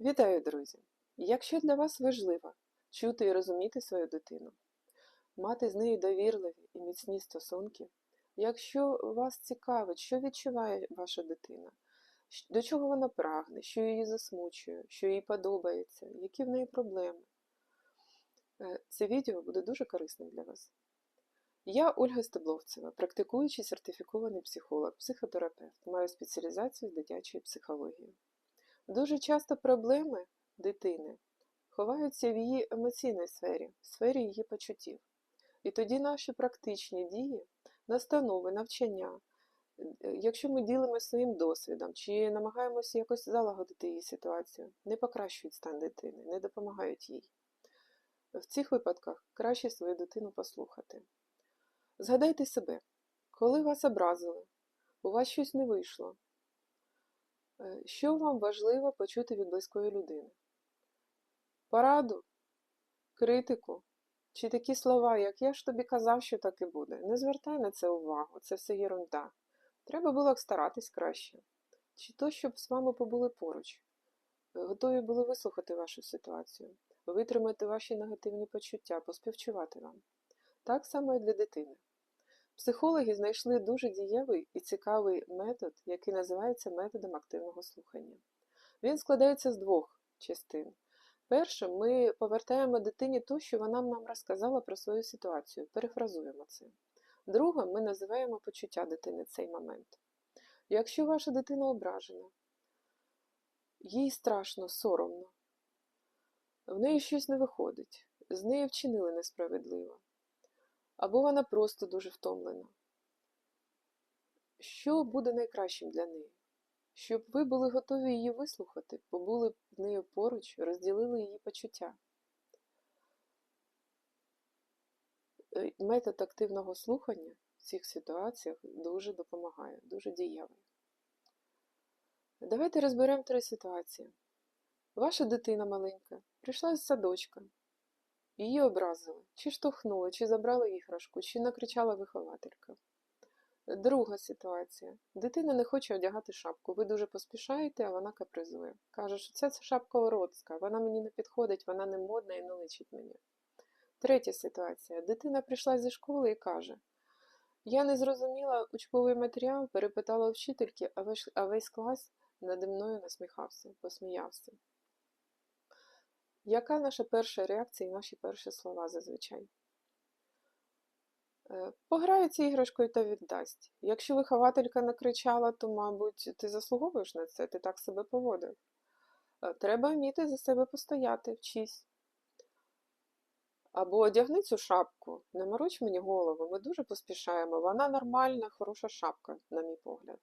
Вітаю, друзі! Якщо для вас важливо чути і розуміти свою дитину, мати з нею довірливі і міцні стосунки, якщо вас цікавить, що відчуває ваша дитина, до чого вона прагне, що її засмучує, що їй подобається, які в неї проблеми, е, це відео буде дуже корисним для вас. Я Ольга Стебловцева, практикуючий сертифікований психолог, психотерапевт, маю спеціалізацію з дитячої психології. Дуже часто проблеми дитини ховаються в її емоційній сфері, в сфері її почуттів. І тоді наші практичні дії, настанови, навчання, е, якщо ми ділимося своїм досвідом чи намагаємося якось залагодити її ситуацію, не покращують стан дитини, не допомагають їй. В цих випадках краще свою дитину послухати. Згадайте себе, коли вас образили, у вас щось не вийшло. Е, Що вам важливо почути від близької людини? Пораду, критику чи такі слова, як я ж тобі казав, що так і буде. Не звертай на це увагу, це все єрунда. Треба було старатись краще. Чи то, щоб з вами побули поруч, е, готові були вислухати вашу ситуацію, витримати ваші негативні почуття, поспівчувати вам. Так само і для дитини. Психологи знайшли дуже дієвий і цікавий метод, який називається методом активного слухання. Він складається з двох частин. Перше, ми повертаємо дитині те, що вона нам розказала про свою ситуацію, перефразуємо це. Друге, ми називаємо почуття дитини цей момент. Якщо ваша дитина ображена, їй страшно, соромно, в неї щось не виходить, з нею вчинили несправедливо, або вона просто дуже втомлена. Що буде найкращим для неї? Щоб ви були готові її вислухати, побули з нею поруч, розділили її почуття. Е, Метод активного слухання в цих ситуаціях дуже допомагає, дуже дієвий. Давайте розберемо три ситуації. Ваша дитина маленька прийшла з садочка, її образили, чи штовхнули, чи забрали іграшку, чи накричала вихователька. Друга ситуація. Дитина не хоче одягати шапку. Ви дуже поспішаєте, а вона капризує. Каже, що це шапка уродська, вона мені не підходить, вона не модна і не личить мені. Третя ситуація. Дитина прийшла зі школи і каже: Я не зрозуміла учбовий матеріал, перепитала вчительки, а весь клас наді мною насміхався, посміявся. Яка наша перша реакція і наші перші слова зазвичай? Е, Пограється іграшкою та віддасть. Якщо вихователька накричала, то, мабуть, ти заслуговуєш на це, ти так себе поводив. Е, Треба вміти за себе постояти, вчись. Або одягни цю шапку, не мороч мені голову, ми дуже поспішаємо. Вона нормальна, хороша шапка, на мій погляд.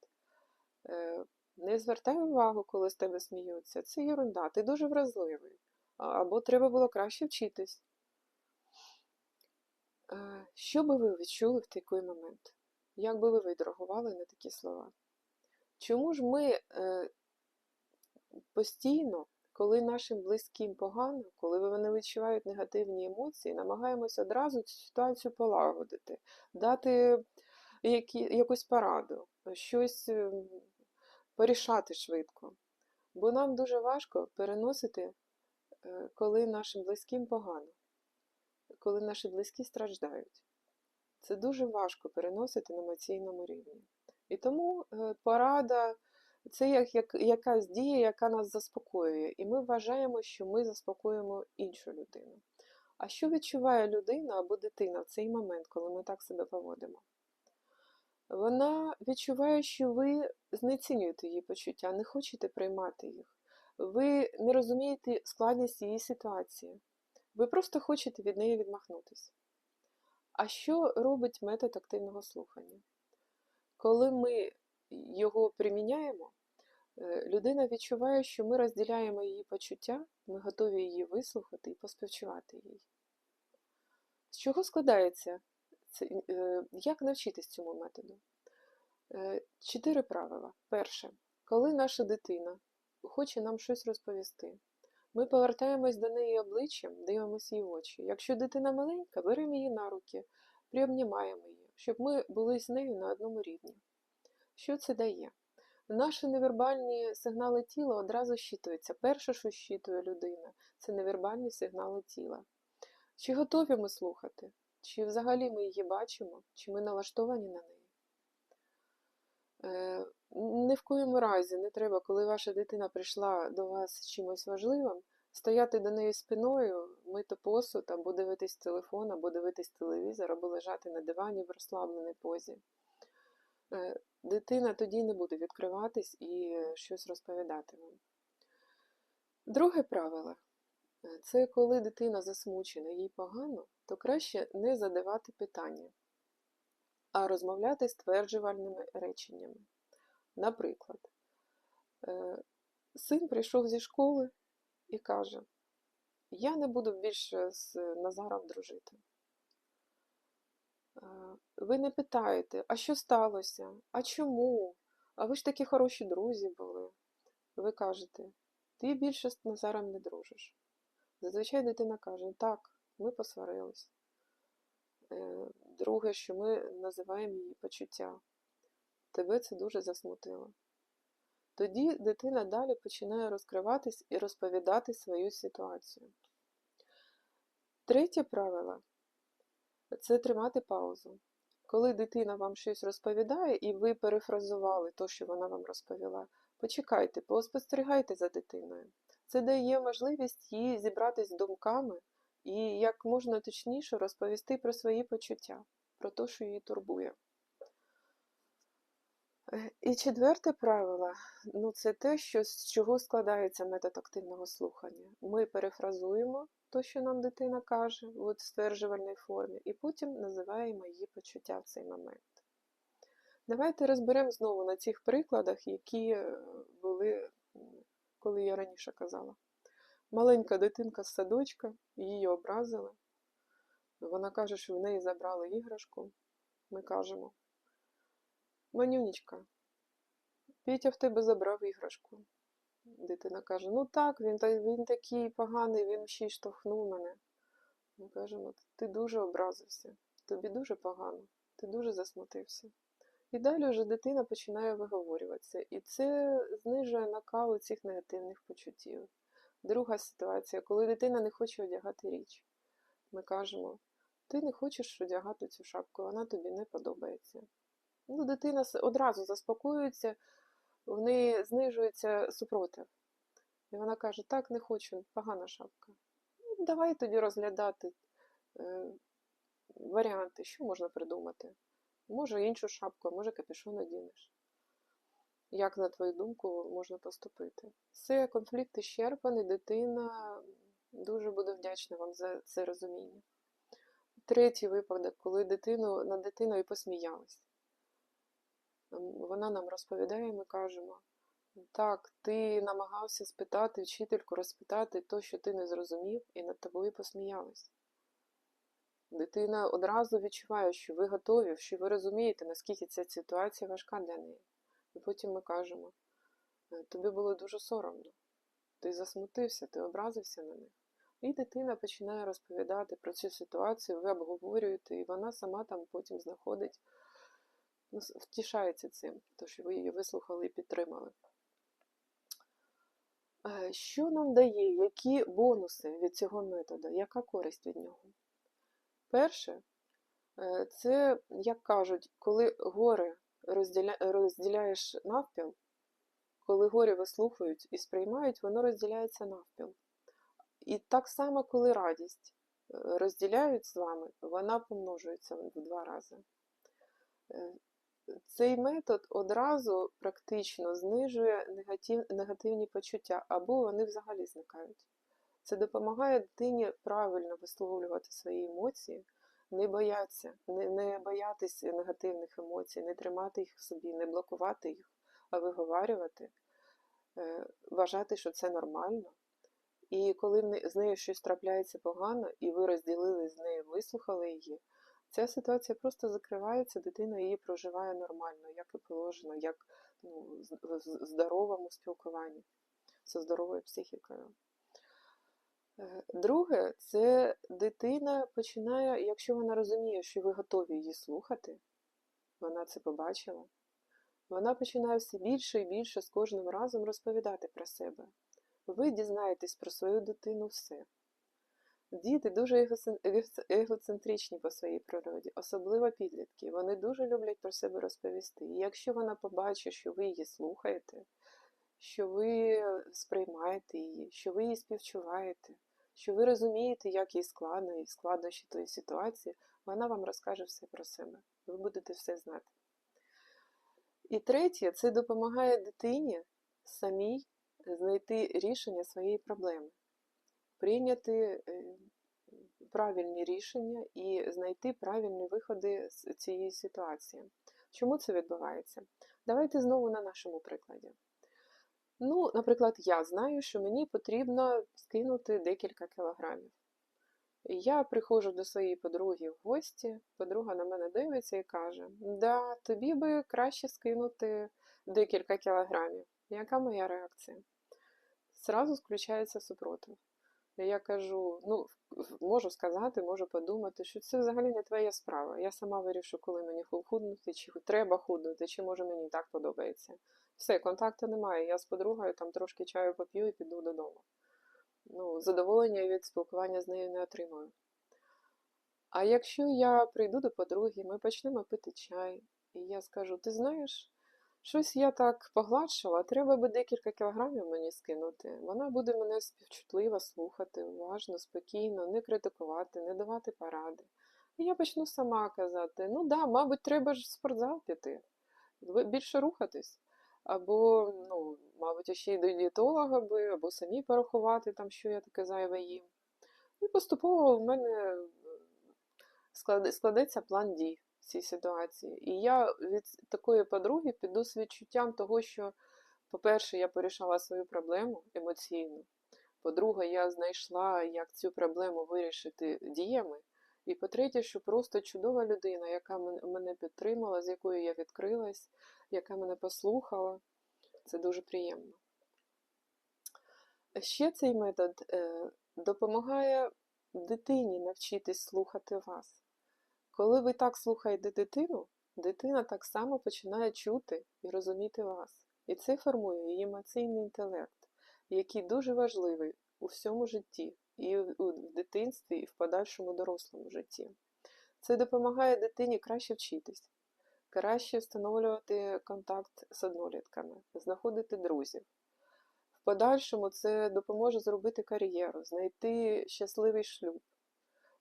Е, Не звертай увагу, коли з тебе сміються. Це ерунда, ти дуже вразливий. Або треба було краще вчитись. Е, Що би ви відчули в такий момент? Як би ви відреагували на такі слова? Чому ж ми е, постійно, коли нашим близьким погано, коли вони відчувають негативні емоції, намагаємося одразу цю ситуацію полагодити, дати які, якусь пораду, щось е, порішати швидко? Бо нам дуже важко переносити, коли нашим близьким погано коли наші близькі страждають. Це дуже важко переносити на емоційному рівні. І тому е, порада це як, як якась дія, яка нас заспокоює, і ми вважаємо, що ми заспокоїмо іншу людину. А що відчуває людина або дитина в цей момент, коли ми так себе поводимо? Вона відчуває, що ви знецінюєте її почуття, не хочете приймати їх. Ви не розумієте складність її ситуації. Ви просто хочете від неї відмахнутися. А що робить метод активного слухання? Коли ми його приміняємо, е, людина відчуває, що ми розділяємо її почуття, ми готові її вислухати і поспівчувати їй. З чого складається? це- е, Як навчитись цьому методу? Е, Чотири правила. Перше, коли наша дитина хоче нам щось розповісти, ми повертаємось до неї обличчям, дивимося її в очі. Якщо дитина маленька, беремо її на руки, приобнімаємо її, щоб ми були з нею на одному рівні. Що це дає? Наші невербальні сигнали тіла одразу щитуються. Перше, що щитує людина, це невербальні сигнали тіла. Чи готові ми слухати? Чи взагалі ми її бачимо, чи ми налаштовані на неї? Е, Ні в коєму разі не треба, коли ваша дитина прийшла до вас з чимось важливим, стояти до неї спиною, мити посуд, або дивитись телефон, або дивитись телевізор, або лежати на дивані в розслабленій позі. Е, Дитина тоді не буде відкриватись і щось розповідати вам. Друге правило е, це коли дитина засмучена, їй погано, то краще не задавати питання, а розмовляти стверджувальними реченнями. Наприклад, е, син прийшов зі школи і каже: Я не буду більше з Назаром дружити. Е, Ви не питаєте, а що сталося? А чому? А ви ж такі хороші друзі були. Ви кажете, ти більше з Назаром не дружиш. Зазвичай дитина каже, так, ми посварились. Е, Друге, що ми називаємо її почуття. Тебе це дуже засмутило. Тоді дитина далі починає розкриватись і розповідати свою ситуацію. Третє правило це тримати паузу. Коли дитина вам щось розповідає, і ви перефразували те, що вона вам розповіла, почекайте, поспостерігайте за дитиною. Це дає можливість їй зібратись думками і як можна точніше розповісти про свої почуття, про те, що її турбує. Е, І четверте правило ну, це те, що, з чого складається метод активного слухання. Ми перефразуємо те, що нам дитина каже в стверджувальній формі, і потім називаємо її почуття в цей момент. Давайте розберемо знову на цих прикладах, які е, були, коли я раніше казала. Маленька дитинка з садочка, її образили. Вона каже, що в неї забрали іграшку. Ми кажемо. Манюнечка, Петя в тебе забрав іграшку. Дитина каже: Ну так, він він такий поганий, він ще й штовхнув мене. Ми кажемо, ти дуже образився, тобі дуже погано, ти дуже засмутився. І далі вже дитина починає виговорюватися. І це знижує накал цих негативних почуттів. Друга ситуація, коли дитина не хоче одягати річ. Ми кажемо, ти не хочеш одягати цю шапку, вона тобі не подобається. Ну, Дитина одразу заспокоюється, в неї знижується супротив. І вона каже, так, не хочу, погана шапка. Ну, Давай тоді розглядати е, варіанти, що можна придумати. Може іншу шапку, може капюшон одінеш. Як, на твою думку, можна поступити? Все, конфлікт іщерпаний, дитина дуже буде вдячна вам за це розуміння. Третій випадок, коли дитину, над дитиною посміялись. Вона нам розповідає, і ми кажемо, так, ти намагався спитати вчительку, розпитати то, що ти не зрозумів, і над тобою посміялись. Дитина одразу відчуває, що ви готові, що ви розумієте, наскільки ця ситуація важка для неї. І потім ми кажемо, тобі було дуже соромно, ти засмутився, ти образився на них. І дитина починає розповідати про цю ситуацію, ви обговорюєте, і вона сама там потім знаходить втішається цим, то що ви її вислухали і підтримали. Е, що нам дає, які бонуси від цього методу, яка користь від нього? Перше, е, це, як кажуть, коли розділя... розділяєш навпіл, коли горі вислухають і сприймають, воно розділяється навпіл. І так само, коли радість е, розділяють з вами, вона помножується в два рази цей метод одразу практично знижує негатив, негативні почуття, або вони взагалі зникають. Це допомагає дитині правильно висловлювати свої емоції, не боятися, не, не боятися негативних емоцій, не тримати їх в собі, не блокувати їх, а виговарювати, е, вважати, що це нормально. І коли з нею щось трапляється погано, і ви розділили з нею, вислухали її, Ця ситуація просто закривається, дитина її проживає нормально, як і положено, як ну, здоровому спілкуванні, зі здоровою психікою. Е, друге, це дитина починає, якщо вона розуміє, що ви готові її слухати, вона це побачила, Вона починає все більше і більше з кожним разом розповідати про себе. Ви дізнаєтесь про свою дитину все. Діти дуже егоцентричні по своїй природі, особливо підлітки. Вони дуже люблять про себе розповісти. І якщо вона побачить, що ви її слухаєте, що ви сприймаєте її, що ви її співчуваєте, що ви розумієте, як їй складно і складнощі тої ситуації, вона вам розкаже все про себе. Ви будете все знати. І третє, це допомагає дитині самій знайти рішення своєї проблеми, прийняти е, правильні рішення і знайти правильні виходи з цієї ситуації. Чому це відбувається? Давайте знову на нашому прикладі. Ну, наприклад, я знаю, що мені потрібно скинути декілька кілограмів. Я приходжу до своєї подруги в гості, подруга на мене дивиться і каже: Да, тобі би краще скинути декілька кілограмів. Яка моя реакція? Зразу включається супротив. Я кажу: ну, можу сказати, можу подумати, що це взагалі не твоя справа. Я сама вирішу, коли мені худнути, чи треба худнути, чи може мені так подобається. Все, контакту немає. Я з подругою там трошки чаю поп'ю і піду додому. Ну, задоволення від спілкування з нею не отримую. А якщо я прийду до подруги, ми почнемо пити чай, і я скажу: ти знаєш, щось я так погладшила, треба би декілька кілограмів мені скинути. Вона буде мене співчутливо слухати, уважно, спокійно, не критикувати, не давати поради. І я почну сама казати: ну да, мабуть, треба ж в спортзал піти, більше рухатись. Або, ну, мабуть, ще й до дієтолога би, або самі порахувати, там, що я таке зайве їм. І поступово в мене е, складеться план дій в цій ситуації. І я від такої подруги піду з відчуттям того, що, по-перше, я порішала свою проблему емоційно. По-друге, я знайшла, як цю проблему вирішити діями. І по-третє, що просто чудова людина, яка мене підтримала, з якою я відкрилась, яка мене послухала. Це дуже приємно. Ще цей метод е, допомагає дитині навчитись слухати вас. Коли ви так слухаєте дитину, дитина так само починає чути і розуміти вас. І це формує її емоційний інтелект, який дуже важливий у всьому житті, і в дитинстві, і в подальшому дорослому житті. Це допомагає дитині краще вчитись, краще встановлювати контакт з однолітками, знаходити друзів. В подальшому це допоможе зробити кар'єру, знайти щасливий шлюб,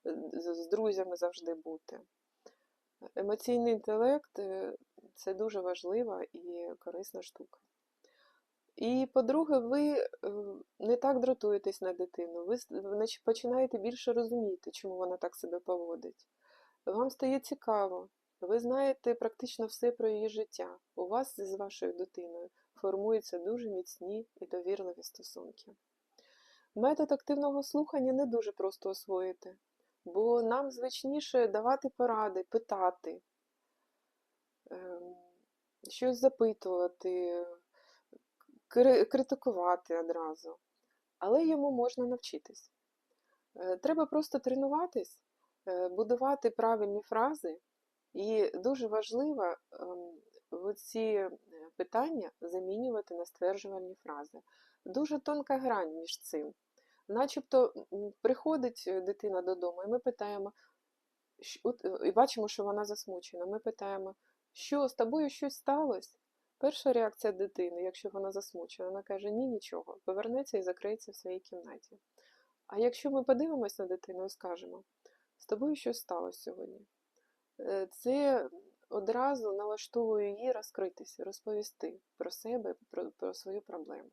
з друзями завжди бути. Емоційний інтелект е, це дуже важлива і корисна штука. І, по-друге, ви е, не так дратуєтесь на дитину, ви починаєте більше розуміти, чому вона так себе поводить. Вам стає цікаво, ви знаєте практично все про її життя. У вас з вашою дитиною формуються дуже міцні і довірливі стосунки. Метод активного слухання не дуже просто освоїти, бо нам звичніше давати поради, питати, ем, щось запитувати, критикувати одразу. Але йому можна навчитись. Е, Треба просто тренуватись, е, будувати правильні фрази, і дуже важливо ем, в ці е, питання замінювати на стверджувальні фрази. Дуже тонка грань між цим. Начебто приходить е, дитина додому, і ми питаємо, е, і бачимо, що вона засмучена. Ми питаємо, що з тобою щось сталося? Перша реакція дитини, якщо вона засмучена, вона каже, ні, нічого, повернеться і закриється в своїй кімнаті. А якщо ми подивимось на дитину і скажемо, з тобою щось сталося сьогодні, Е, це одразу налаштовує її розкритися, розповісти про себе, про, про свою проблему.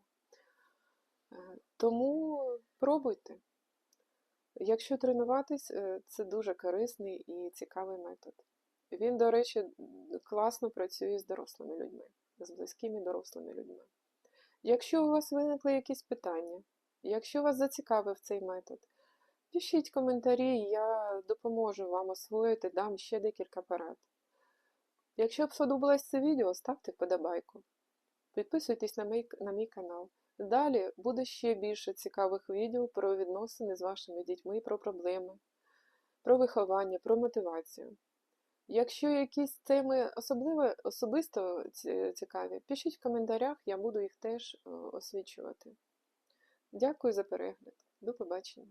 Е, Тому пробуйте. Якщо тренуватись, е, це дуже корисний і цікавий метод. Він, до речі, класно працює з дорослими людьми, з близькими дорослими людьми. Якщо у вас виникли якісь питання, якщо вас зацікавив цей метод, пишіть коментарі, я допоможу вам освоїти, дам ще декілька порад. Якщо б сподобалось це відео, ставте вподобайку. Підписуйтесь на мій, на мій канал. Далі буде ще більше цікавих відео про відносини з вашими дітьми, про проблеми, про виховання, про мотивацію. Якщо якісь теми особливо, особисто цікаві, пишіть в коментарях, я буду їх теж е, освічувати. Дякую за перегляд. До побачення.